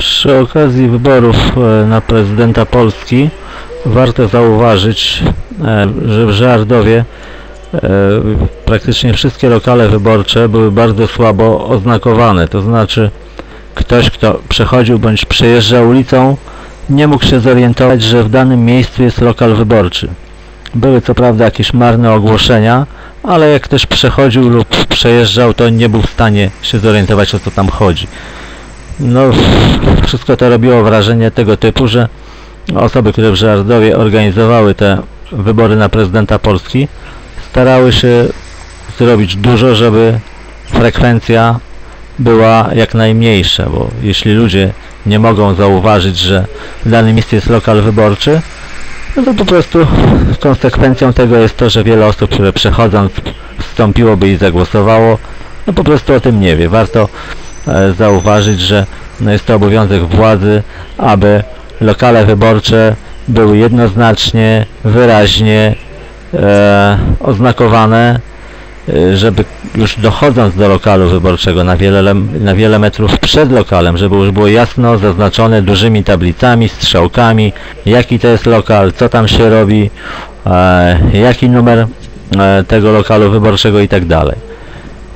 Przy okazji wyborów e, na prezydenta Polski warto zauważyć, e, że w Żardowie e, praktycznie wszystkie lokale wyborcze były bardzo słabo oznakowane. To znaczy ktoś, kto przechodził bądź przejeżdżał ulicą, nie mógł się zorientować, że w danym miejscu jest lokal wyborczy. Były co prawda jakieś marne ogłoszenia, ale jak ktoś przechodził lub przejeżdżał, to nie był w stanie się zorientować o co tam chodzi. No, wszystko to robiło wrażenie tego typu, że osoby, które w Żardowie organizowały te wybory na prezydenta Polski, starały się zrobić dużo, żeby frekwencja była jak najmniejsza, bo jeśli ludzie nie mogą zauważyć, że w danym miejscu jest lokal wyborczy, no to po prostu konsekwencją tego jest to, że wiele osób, które przechodząc wstąpiłoby i zagłosowało, no po prostu o tym nie wie. Warto zauważyć, że no jest to obowiązek władzy, aby lokale wyborcze były jednoznacznie, wyraźnie e, oznakowane, e, żeby już dochodząc do lokalu wyborczego na wiele, na wiele metrów przed lokalem, żeby już było jasno zaznaczone dużymi tablicami, strzałkami, jaki to jest lokal, co tam się robi, e, jaki numer e, tego lokalu wyborczego i tak dalej.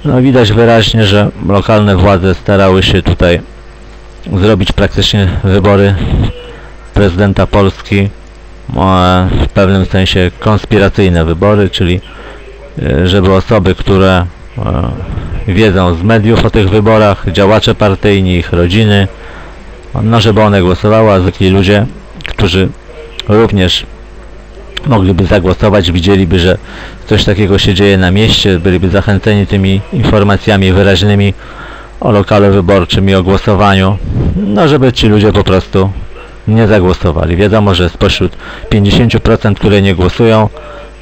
No widać wyraźnie, że lokalne władze starały się tutaj zrobić praktycznie wybory prezydenta Polski w pewnym sensie konspiracyjne wybory, czyli e, żeby osoby, które e, wiedzą z mediów o tych wyborach, działacze partyjni, ich rodziny, no żeby one głosowały, a zwykli ludzie, którzy również mogliby zagłosować, widzieliby, że coś takiego się dzieje na mieście, byliby zachęceni tymi informacjami wyraźnymi o lokale wyborczym i o głosowaniu, no żeby ci ludzie po prostu nie zagłosowali. Wiadomo, że spośród 50%, które nie głosują,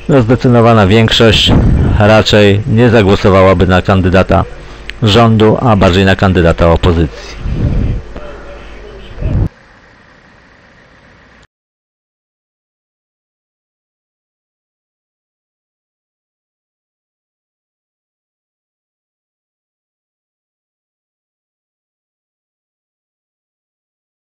no zdecydowana większość raczej nie zagłosowałaby na kandydata rządu, a bardziej na kandydata opozycji.